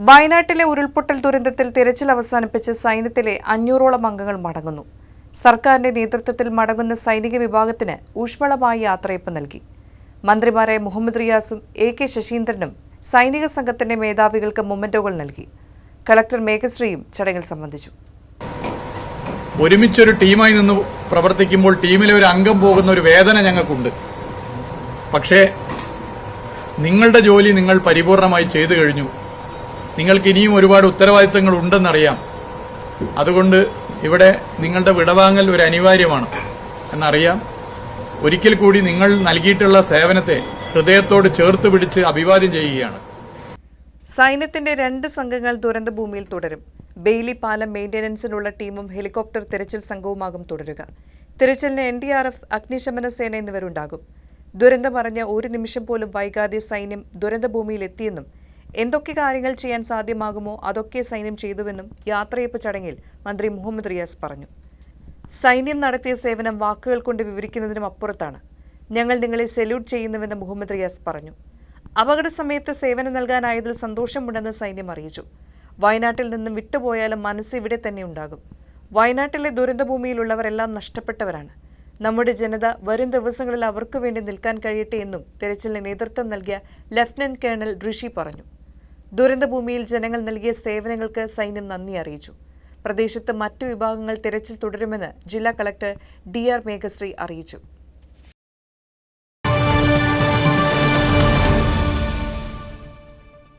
വയനാട്ടിലെ ഉരുൾപൊട്ടൽ ദുരന്തത്തിൽ തിരച്ചിൽ അവസാനിപ്പിച്ച് സൈന്യത്തിലെ അഞ്ഞൂറോളം അംഗങ്ങൾ മടങ്ങുന്നു. സർക്കാരിന്റെ നേതൃത്വത്തിൽ മടങ്ങുന്ന സൈനിക വിഭാഗത്തിന് ഊഷ്മളമായ യാത്രയപ്പ് നൽകി. മന്ത്രിമാരായ മുഹമ്മദ് റിയാസും എ കെ ശശീന്ദ്രനും സൈനിക സംഘത്തിന്റെ മേധാവികൾക്ക് മൊമെന്റോകൾ നൽകി. കളക്ടർ മേഘശ്രീയും ചടങ്ങിൽ സംബന്ധിച്ചു. ഒരുമിച്ചൊരു ടീമായി നിന്ന് പ്രവർത്തിക്കുമ്പോൾ ടീമിലെ ഒരു അംഗം പോകുന്ന ഒരു വേദന ഞങ്ങൾക്കുണ്ട്. പക്ഷേ നിങ്ങളുടെ ജോലി നിങ്ങൾ പരിപൂർണമായി ചെയ്തു കഴിഞ്ഞു. നിങ്ങൾക്ക് ഇനിയും ഒരുപാട് ഉത്തരവാദിത്തങ്ങൾ ഉണ്ടെന്നറിയാം. അതുകൊണ്ട് ഇവിടെ നിങ്ങളുടെ വിടവാങ്ങൽ ഒരു അനിവാര്യമാണ് എന്നറിയാം. ഒരിക്കൽ കൂടി നിങ്ങൾ നൽകിയിട്ടുള്ള സേവനത്തെ ഹൃദയത്തോട് ചേർത്ത് പിടിച്ച് അഭിവാദ്യം ചെയ്യുകയാണ്. സൈന്യത്തിന്റെ രണ്ട് സംഘങ്ങൾ ദുരന്തഭൂമിയിൽ തുടരും. ബെയിലി പാലം മെയിന്റനൻസിനുള്ള ടീമും ഹെലികോപ്റ്റർ തിരച്ചിൽ സംഘവുമാകും തുടരുക. തിരച്ചിലിന് എൻ ഡി ആർ എഫ് അഗ്നിശമന സേന എന്നിവരുണ്ടാകും. ദുരന്തമറിഞ്ഞ ഒരു നിമിഷം പോലും വൈകാതെ സൈന്യം ദുരന്തഭൂമിയിൽ എത്തിയെന്നും എന്തൊക്കെ കാര്യങ്ങൾ ചെയ്യാൻ സാധ്യമാകുമോ അതൊക്കെ സൈന്യം ചെയ്തുവെന്നും യാത്രയപ്പ് ചടങ്ങിൽ മന്ത്രി മുഹമ്മദ് റിയാസ് പറഞ്ഞു. സൈന്യം നടത്തിയ സേവനം വാക്കുകൾ കൊണ്ട് വിവരിക്കുന്നതിനും അപ്പുറത്താണ്. ഞങ്ങൾ നിങ്ങളെ സല്യൂട്ട് ചെയ്യുന്നുവെന്ന് മുഹമ്മദ് റിയാസ് പറഞ്ഞു. അപകട സമയത്ത് സേവനം നൽകാനായതിൽ സന്തോഷമുണ്ടെന്ന് സൈന്യം അറിയിച്ചു. വയനാട്ടിൽ നിന്നും വിട്ടുപോയാലും മനസ്സ് ഇവിടെ തന്നെ ഉണ്ടാകും. വയനാട്ടിലെ ദുരന്തഭൂമിയിലുള്ളവരെല്ലാം നഷ്ടപ്പെട്ടവരാണ്. നമ്മുടെ ജനത വരും ദിവസങ്ങളിൽ അവർക്ക് വേണ്ടി നിൽക്കാൻ കഴിയട്ടെ എന്നും തെരച്ചിലിന് നേതൃത്വം നൽകിയ ലഫ്റ്റനന്റ് കേണൽ ഋഷി പറഞ്ഞു. ദുരന്തഭൂമിയിൽ ജനങ്ങൾ നൽകിയ സേവനങ്ങൾക്ക് സൈന്യം നന്ദി അറിയിച്ചു. പ്രദേശത്ത് മറ്റു വിഭാഗങ്ങൾ തിരച്ചിൽ തുടരുമെന്ന് ജില്ലാ കളക്ടർ ഡി ആർ മേഘശ്രീ അറിയിച്ചു.